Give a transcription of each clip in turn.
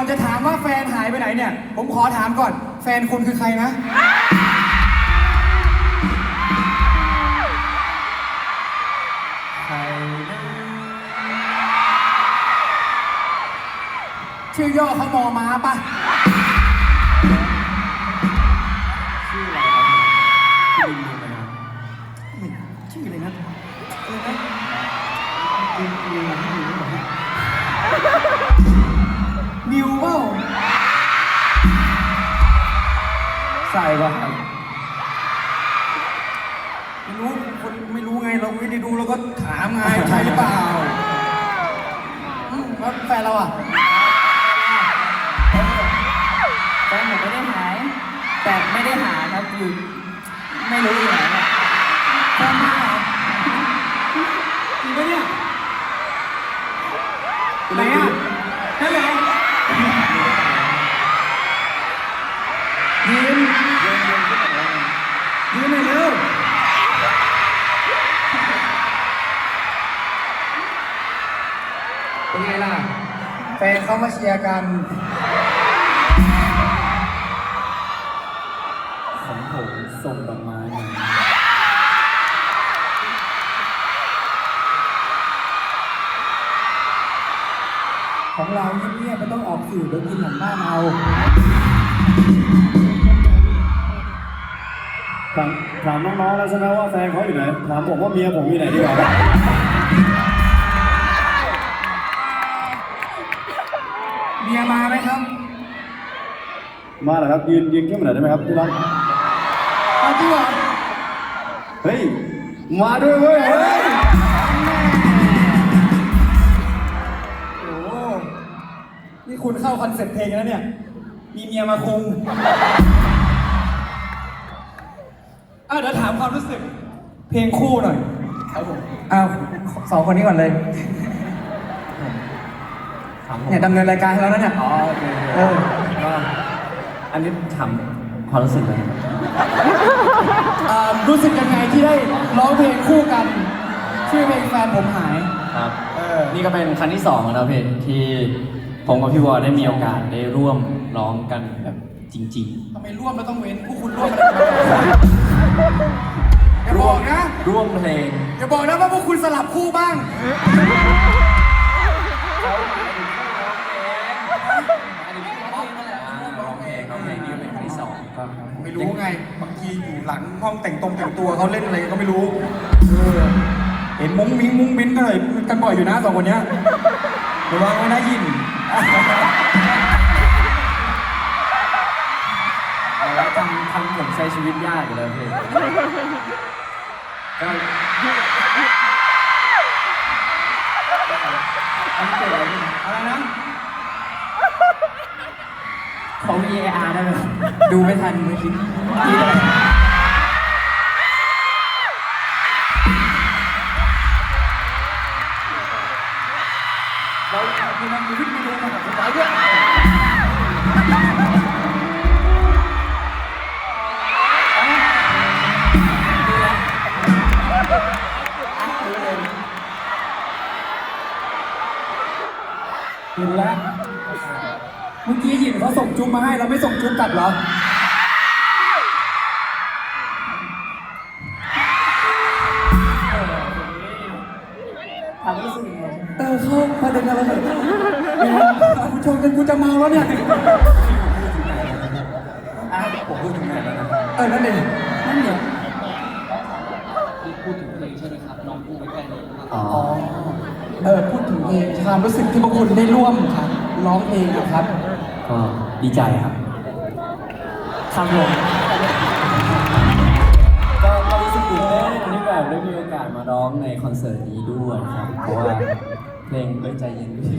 อนจะถามว่าแฟนหายไปไหนเนี่ย ผมขอถามก่อน แฟนคุณคือใครนะ ใครนะชื่อย่อเขามอม้าปะ ใส่ป่ะครับไม่รู้คนไม่รู้ไงเราไม่ได้ดูเราก็ถามไงใช่หรือเปล่าอืมแล้วแฟนเราอะแฟนผมไม่ได้หาย แต่ไม่ได้หาครับอยู่ไม่รู้อยู่ไหน ยืนหน่อยเร็วเป็นไงล่ะ แฟนเขามาเชียร์กัน ของผมส่งดอกไม้มาของเราเงียบๆไม่ต้องออกสื่อเดี๋ยวกินหลังบ้านเอา ถามถามน้องๆแล้วใช่ไหมว่าแฟนเขาอยู่ไหน ถามผมว่าเมียผมอยู่ไหนดีกว่าเมียมาไหมครับ มาเหรอครับยืนยืนขึ้นมาหน่อยได้ไหมครับที่รักเอาจริงเหรอเฮ้ย มาด้วยเว้ยเฮ้ยโอ้โหนี่คุณเข้าคอนเซ็ปต์เพลงแล้วเนี่ย มีเมียมาคุง อะเดี๋ยวถามความรู้สึก เพลงคู่หน่อย ครับผมอ้าวสองคนนี้ก่อนเลย ถามผมเนี่ยดำเนินรายการให้แล้วนะเนี่ยอ๋อโอเคเออก็อันนี้ถามความรู้สึกเลยอ่ารู้สึกยังไงที่ได้ร้องเพลงคู่กัน ชื่อเพลงแฟนผมหาย ครับ เออ นี่ก็เป็นครั้งที่สองแล้วเพลงที่ผมกับพี่วอได้มีโอกาสได้ร่วมร้องกันแบบจริงทำไมร่วมแล้วต้องเว้นพวกคุณร่วมอะไรกัน อย่าบอกนะๆร่วมเพลงอย่าบอกนะว่าพวกคุณสลับคู่บ้าง ร้องเพลงร้องเพลงนี้เป็นครั้งที่สองก็ไม่รู้ไง บางทีอยู่หลังห้องแต่งตรงแต่งตัวเขาเล่นอะไรก็ไม่รู้เออเห็นมุ้งมิ้งมุ้งมิ้นกันเลยกันบ่อยอยู่นะสองคนเนี้ยระวังไว้นะยิน ผมใช้ชีวิตยากอยู่แล้วพี่ก็มันเกิดอะไรขึ้นอะไรนะขอ VAR ได้ไหมดูไม่ทันเมื่อกี้กี้ ดูแล้วเมื่อกี้หยินเขาส่งจุ๊บมาให้เราไม่ส่งจุ๊บกลับเหรอถามรู้สึกยังไงใช่ไหมเออเข้าประเด็นอะไรเลยกูชนกันกูจะเมาแล้วเนี่ยอะผมพูดถึงไหนแล้วนะเออนั่นเองนั่นเดี๋ยวพูดถึงเพลงใช่ไหมครับน้องพูดไปแค่นี้อ๋ออ๋อ เออพูดถึงเพลงความรู้สึกที่พวกคุณได้ร่วมครับร้องเพลงนะครับ ก็ดีใจครับครับผมก็ก็รู้สึกตื่นเต้นที่แบบได้มีโอกาสมาร้องในคอนเสิร์ตนี้ด้วยครับ เพราะว่าเพลงเอ้ยใจเย็นด้วย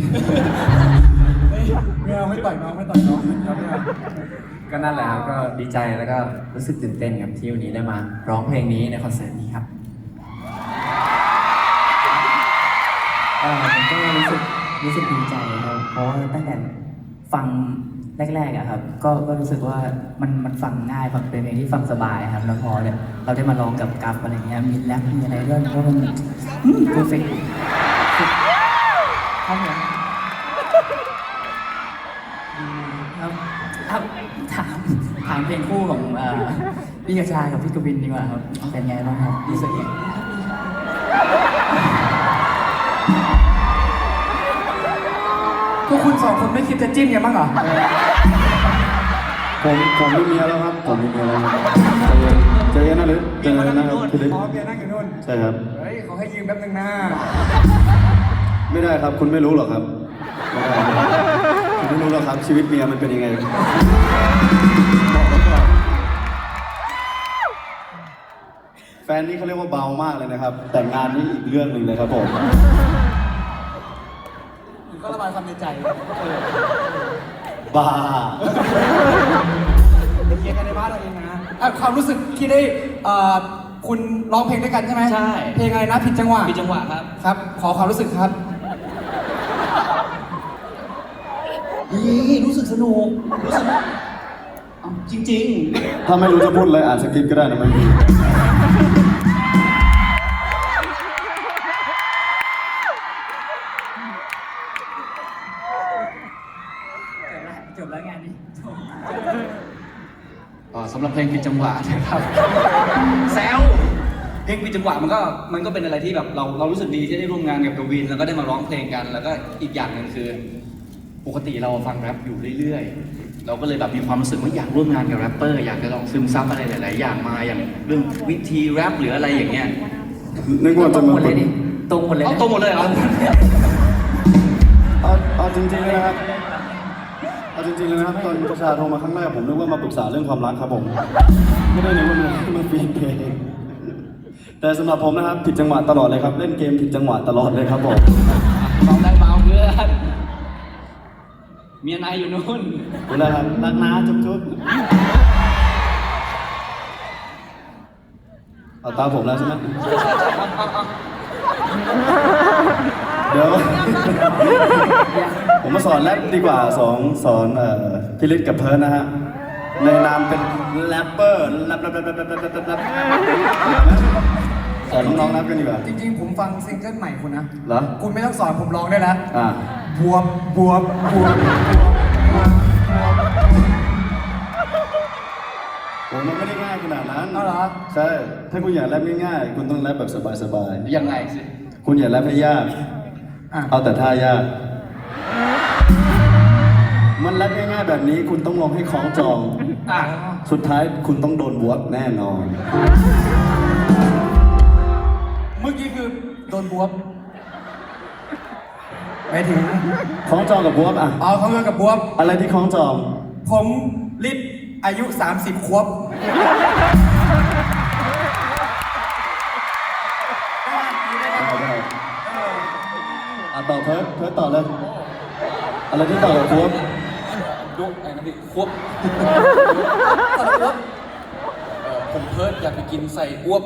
ไม่เอาไม่ต่อยน้องไม่ต่อยน้องครับเนี่ยก็นั่นแหละครับก็ดีใจแล้วก็รู้สึกตื่นเต้นครับที่วันนี้ได้มา ร้องเพลงนี้ในคอนเสิร์ตนี้ครับ เออผมก็รู้สึกรู้สึกดีใจครับเพราะว่าตั้งแต่ฟังแรกๆอะครับ ก็ก็รู้สึกว่ามันมันฟังง่ายฟังเป็นเพลงที่ฟังสบายครับแล้วพอเนี่ยเราได้มาร้องกับกัฟอะไรเงี้ยมีแรปมีอะไรด้วยก็มันเพอร์เฟกครับผมดครับถามถามเพลงคู่ของพี่กระชายกับพี่กวินดีกว่าครับเป็นไงบ้างครับรู้สึกยังไง พวกคุณสองคนไม่คิดจะจิ้นกันบ้างเหรอ ผมผมมีเมียแล้วครับ ผมมีเมียแล้วครับเจอกันนะหรือเจอกันนะครับพี่เล็กอ๋อเมียนั่งอยู่นู่นใช่ครับ เฮ้ยเขาให้ยืมแป๊บนึงนะไม่ได้ครับคุณไม่รู้หรอกครับไม่ได้คุณไม่รู้หรอกครับชีวิตเมียมันเป็นยังไงบอกไว้ก่อนแฟนนี่เขาเรียกว่าเบามากเลยนะครับ แต่งงานนี่อีกเรื่องหนึ่งเลยครับผม ก็ระบายความในใจบ้าไปเคลียร์กันในบ้านเราเองนะอะความรู้สึกที่ได้เอ่อคุณร้องเพลงด้วยกันใช่ไหมใช่ เพลงอะไรนะผิดจังหวะมีจังหวะครับ ครับ ขอความรู้สึกครับ นี่รู้สึกสนุก รู้สึกเอาจริงถ้าไม่รู้จะพูดอะไรอ่านสคริปต์ก็ได้นะมันมี สำหรับเพลงผิดจังหวะนะครับแซวเพลงผิดจังหวะมันก็มันก็เป็นอะไรที่แบบเราเรารู้สึกดีที่ได้ร่วมงานกับกวินแล้วก็ได้มาร้องเพลงกัน แล้วก็อีกอย่างหนึ่งคือ ปกติเราฟังแรปอยู่เรื่อยๆ เราก็เลยแบบมีความรู้สึกว่าอยากร่วมงานกับแรปเปอร์อยากจะลองซึมซับอะไรหลาย ๆ อย่างมาอย่างเรื่องวิธีแรปหรืออะไรอย่างเงี้ยนึกว่าตรจะงหมมาดเลยดิตรงหมดเลยเอานะตรงหมดเลยเหรอเอาเอาจริงๆเลยนะครับ เอาจริงๆเลยนะครับตอนประชาโทรมาครั้งแรกผมนึกว่ามาปรึกษาเรื่องความรักครับผม ไม่ได้นึกว่ามันมันฟีดเพลงแต่สำหรับผมนะครับผิดจังหวะตลอดเลยครับ เล่นเกมผิดจังหวะตลอดเลยครับผมเบาได้เบาเพื่อนเมียนายอยู่นู่นเวลาครับรักนะจุ๊บๆเอาตามผมแล้วใช่ไหม เดี๋ยว ผมมาสอนแรปดีกว่าสองสอนเอ่อพิลิศกับเพิร์นนะฮะ ในนามเป็นแรปเปอร์แรปแรปแรปแรปแรปแรปแรปสอนน้องๆแรปกันดีกว่า จริงๆ ผมฟังซิงเกิลใหม่คุณนะ เหรอ คุณไม่ต้องสอนผมร้องได้แล้วอ่า บวบบวบบวบผมมันไม่ได้ง่ายขนาดนั้น เอหรอ ใช่ ถ้าคุณอยากแรปง่ายๆ คุณต้องแรปแบบสบายๆยังไงสิคุณอยากแรปให้ยาก เอาแต่ท่ายาก มันแรปง่ายๆแบบนี้คุณต้องลองให้คล้องจอง อะสุดท้ายคุณต้องโดนบวกแน่นอน เมื่อกี้คือโดนบวบไปถึงคล้องจองกับบวกอะ เอาเขาเงินกับบวบอะไรที่คล้องจอง ผมลิศอายุ 30 ควบ เพิร์ดเพิร์ดต่อเลยอะไรที่ต่อกับบวกดูไอ้นะพี่ควบตอนควบเออผมเพิร์ดอยากไปกินใส่อ้วบ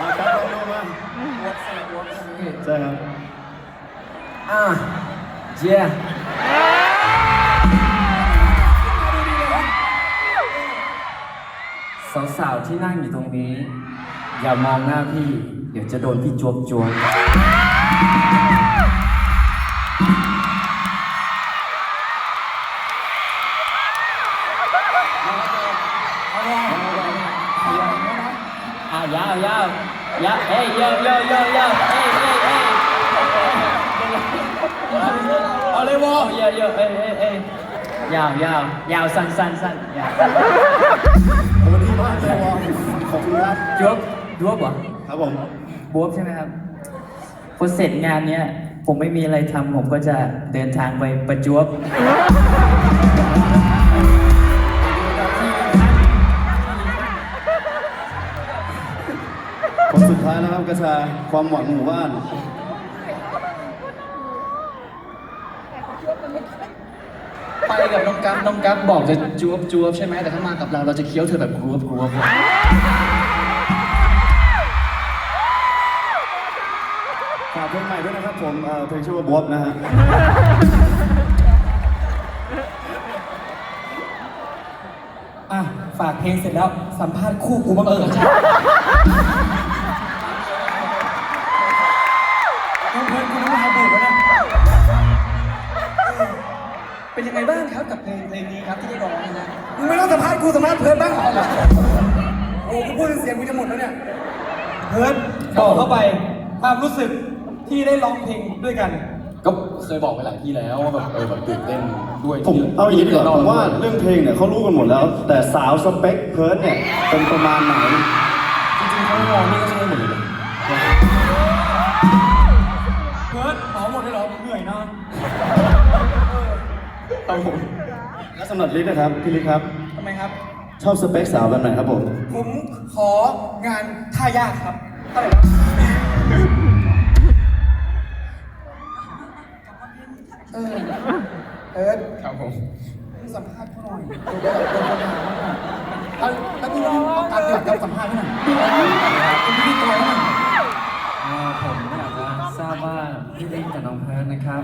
อะครับลองดูมาใช่ครับอะเจี สาวที่นั่งอยู่ตรงนี้ อย่ามองหน้าพี่ เดี๋ยวจะโดนพี่จวบจวบยาวยาวยาวเอ้ยโยโยโยโยเอ้ยเอ้ยเอ้ยเอาเลยวอโยโยเอ้ยเอ้ยเอ้ยยาวยาวยาวสั้นสั้นสั้นยาว คุณครับจวบจวบเหรอครับผมบวบใช่ไหมครับพอเสร็จงานเนี้ย ผมไม่มีอะไรทำผมก็จะเดินทางไปประจวบคนสุดท้ายแล้วครับกระชาความหวังหมู่บ้านไปกับน้องกั๊บน้องกั๊บบอกจะจวบจวบใช่ไหมแต่ถ้ามากับเราเราจะเคี้ยวเธอแบบกรวบกรวบ ฝากเพลงใหม่ด้วยนะครับผมเออเพลงชื่อว่าบ๊อบนะฮะ อะ ฝากเพลงเสร็จแล้วสัมภาษณ์คู่กูบ้างเออคุณเพื่อนคุณน้องมาบุกแล้วนะเป็นยังไงบ้างครับกับเพลงเพลงนี้ครับที่ได้ร้องนะฮะมึงไม่ต้องสัมภาษณ์กูสัมภาษณ์เพื่อนบ้างหรอโอ้กูพูดเสียงกูจะหมดแล้วเนี่ย เพิร์ดบอกเข้าไป ความรู้สึก ที่ได้ร้องเพลงด้วยกัน ก็เคยบอกไปหลายที่แล้วว่าแบบเออแบบตื่นเต้นด้วยผมที่เอาอย่างนี้ดีกว่าที่ผมว่าด้วยเรื่องเพลงเนี่ยเขารู้กันหมดแล้ว แต่สาวสเปคเพิร์ดเนี่ยเป็นประมาณไหนจริงๆเขามองนี่ก็ใช่หมดเลยเพิร์ดหมอหมดเลยเหรอเหนื่อยนอนเอาผมและสำหรับลิศนะครับพี่ลิศครับทำไมครับ ชอบสเปคสาวแบบไหนครับผม ผมของานท่ายากครับเท่าไหร่ ออเอิร์ดครับผมมึงสัมภาษณ์เขาหน่อยเดี๋ยวเดี๋ยวเดี๋ยวคนถามว่าเอาแล้วพี่วันนี้เอาการหลักการสัมภาษณ์ให้หน่อยเป็นพิธีกรให้หน่อยอ่าผมอยากจะทราบว่าพี่ลิงกับน้องเพิร์นนะครับ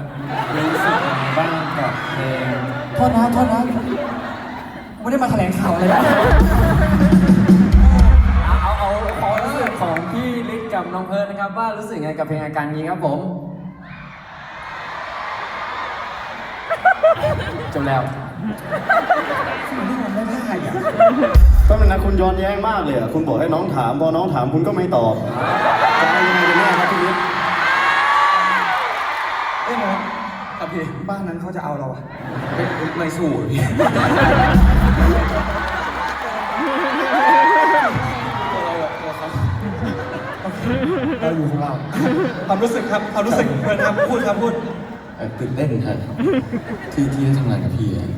รู้สึกยังไงบ้างกับเพลงโทษนะโทษนะกูไม่ได้มาแถลงข่าวอะไรนะเอาเอาเอาความรู้สึกของพี่ลิศกับน้องเพิร์นนะครับ ว่ารู้สึกยังไงกับเพลงอาการนี้ครับผม จบแล้วสิ่งที่ผมไม่ได้อะก็เป็นนะคุณย้อนแย้งมากเลยอะคุณบอกให้น้องถามพอน้องถามคุณก็ไม่ตอบจะเอายังไงกันแน่ครับพี่ลิศเอ้ยหมอครับพี่บ้านนั้นเขาจะเอาเราอะไม่ไม่สู้พี่เราอยู่ของเราความรู้สึกครับความรู้สึกเพื่อนครับพูดครับพูดเอ่อ ตื่นเต้นครับที่ที่ได้ทำงานกับพี่อะ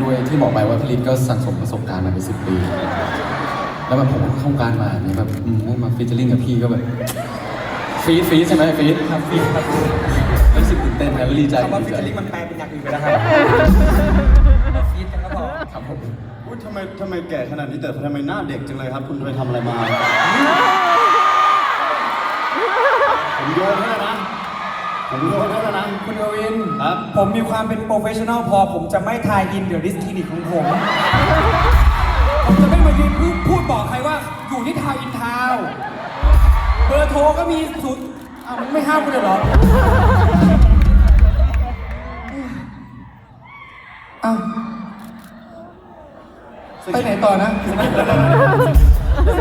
ด้วยที่บอกไปว่าพี่ลิศก็สั่งสมประสบการณ์มาเป็นสิบปี แล้วแบบผมเข้าวงการมาเนี่ยแบบอืมได้มาฟิชเชอร์ลิงกับพี่ก็แบบฟีดฟีดใช่ไหมฟีดครับฟีดครับรู้สึกตื่นเต้นนะก็ดีใจคำว่าดีฟิชใจเชอร์ลิงมันแปลเป็นอย่างอื่นไปแล้วครับเราฟีดกันก็พอครับผมอุ๊ยทำไมทำไมแก่ขนาดนี้แต่ทำไมหน้าเด็กจังเลยครับ คุณไปทำอะไรมาผมโยนให้แล้วนะ ผมโยนให้แล้วนะคุณเอวิน ครับ ผมมีความเป็นโปรเฟชชั่นอลพอ ผมจะไม่ทายอินเดอะดิสคลินิกของผม ผมจะไม่มายืนพูดพูดบอกใครว่า อยู่ที่ทาวน์อินทาวน์เบอร์โทรก็มีศูนย์อ้าวมึงไม่ห้ามกูเลยเหรออ้าวไปไหนต่อนะ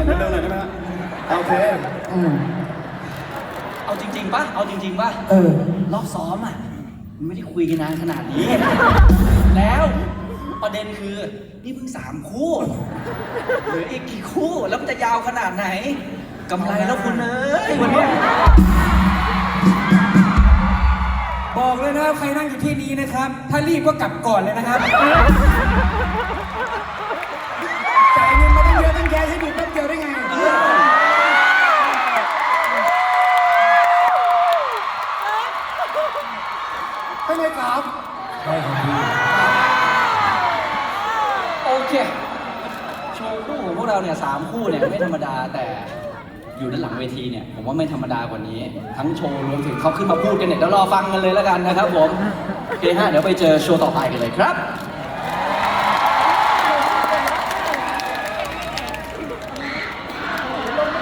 เร็วๆหน่อยได้ไหมฮะโอเค อืม เอาจริงๆป่ะ เอาจริงๆป่ะ เออ รอบซ้อมอะมันไม่ได้คุยกันนานขนาดนี้ แล้วประเด็นคือ นี่เพิ่งสามคู่เหลืออีกกี่คู่ แล้วมันจะยาวขนาดไหนกำไรแล้วคุณเอ้ยวันเนี้ย บอกเลยนะครับใครนั่งอยู่ที่นี้นะครับ ถ้ารีบก็กลับก่อนเลยนะครับ ไม่เลยครับโอเค โชว์คู่ของพวกเราเนี่ยสามคู่เนี่ยไม่ธรรมดาแต่อยู่ด้านหลังเวทีเนี่ยผมว่าไม่ธรรมดากว่านี้ ทั้งโชว์รวมถึงเขาขึ้นมาพูดกันเนี่ยเดี๋ยวรอฟังกันเลยแล้วกันนะครับผมโอเคฮะเดี๋ยวไปเจอโชว์ต่อไปกันเลยครับ